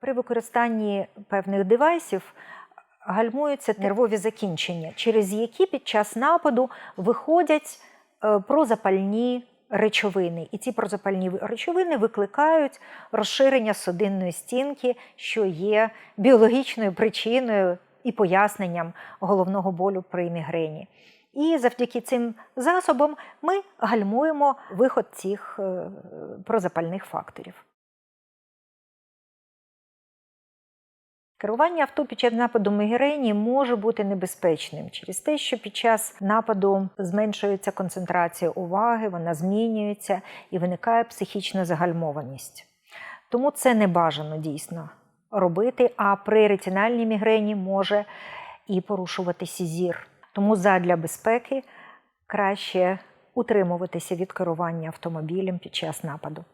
При використанні певних девайсів гальмуються нервові закінчення, через які під час нападу виходять е, прозапальні речовини. І ці прозапальні речовини викликають розширення судинної стінки, що є біологічною причиною і поясненням головного болю при мігрені. І завдяки цим засобам ми гальмуємо виход цих е, прозапальних факторів. Керування авто під час нападу мігрені може бути небезпечним через те, що під час нападу зменшується концентрація уваги, вона змінюється і виникає психічна загальмованість. Тому це не бажано дійсно робити, а при ретинальній мігрені може і порушуватися зір. Тому задля безпеки краще утримуватися від керування автомобілем під час нападу.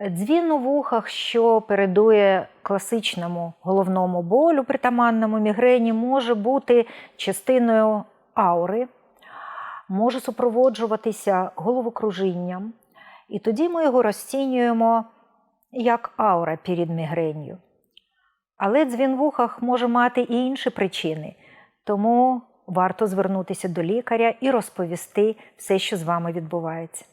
Дзвін у вухах, що передує класичному головному болю, притаманному мігрені, може бути частиною аури, може супроводжуватися головокружінням, і тоді ми його розцінюємо як аура перед мігренью. Але дзвін в ухах може мати і інші причини, тому варто звернутися до лікаря і розповісти все, що з вами відбувається.